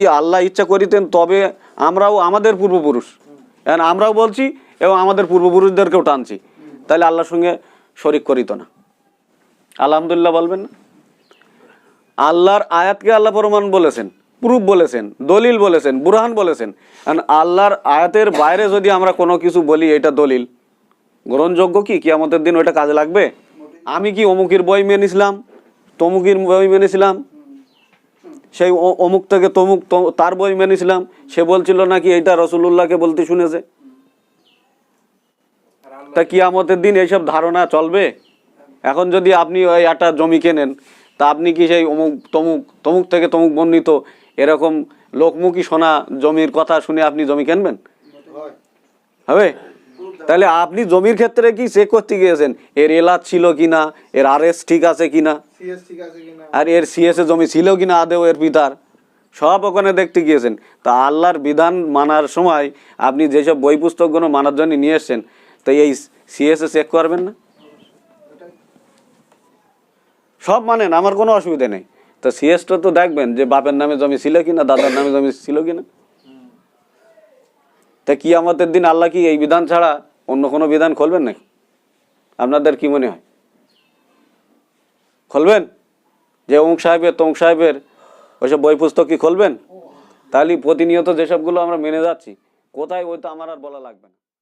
যদি আল্লাহ ইচ্ছা করিতেন, তবে আমরাও আমাদের পূর্বপুরুষ। এখন আমরাও বলছি এবং আমাদের পূর্বপুরুষদেরকেও টানছি। তাহলে আল্লাহর সঙ্গে শরিক করিত না। আলহামদুলিল্লাহ বলবেন না? আল্লাহর আয়াতকে আল্লাহ প্রমাণ বলেছেন, প্রুফ বলেছেন, দলিল বলেছেন, বুরহান বলেছেন। কারণ আল্লাহর আয়াতের বাইরে যদি আমরা কোনো কিছু বলি, এটা দলিল। গ্রহণযোগ্য কি? কিয়ামতের দিন ওইটা কাজে লাগবে? আমি কি অমুকের বই মেনেছিলাম? তমুকের বই মেনেছিলাম? সেই অমুক থেকে তমুক তার বই মেনেছিলাম। সে বলছিল নাকি এইটা রসুল্লাহকে বলতে শুনেছে। তা কি কিয়ামতের দিন এইসব ধারণা চলবে? এখন যদি আপনি ওই একটা জমি কেনেন তা আপনি কি সেই অমুক তমুক তমুক থেকে তমুক বর্ণিত এরকম লোকমুখী শোনা জমির কথা শুনে আপনি জমি কিনবেন? হবে? তাহলে আপনি জমির ক্ষেত্রে কি চেক করতে গিয়েছেন? এর এলাচ ছিল কিনা? এর আর এস ঠিক আছে কিনা? সিএস আর এর সিএসএ জমি ছিল কিনা আদেও এর পিতার সব ওখানে দেখতে গিয়েছেন। তা আল্লাহর বিধান মানার সময় আপনি যেসব বই পুস্তকগুলো মানার জন্য নিয়ে এসছেন তো এই সিএসএ চেক করবেন না? সব মানেন আমার কোনো অসুবিধা নেই। তো সিএসটা তো দেখবেন যে বাপের নামে জমি ছিল কিনা দাদার নামে জমি ছিল কিনা। তা কি আমাদের দিন আল্লাহ কি এই বিধান ছাড়া অন্য কোনো বিধান খুলবেন নাকি? আপনাদের কি মনে হয়? খুলবেন? যে অমুক সাহেবের, তমুক সাহেবের ওইসব বই পুস্তক কি খুলবেন? তাহলে প্রতিনিয়ত যেসবগুলো আমরা মেনে যাচ্ছি, কোথায় ওই তো আমার আর বলা লাগবে না।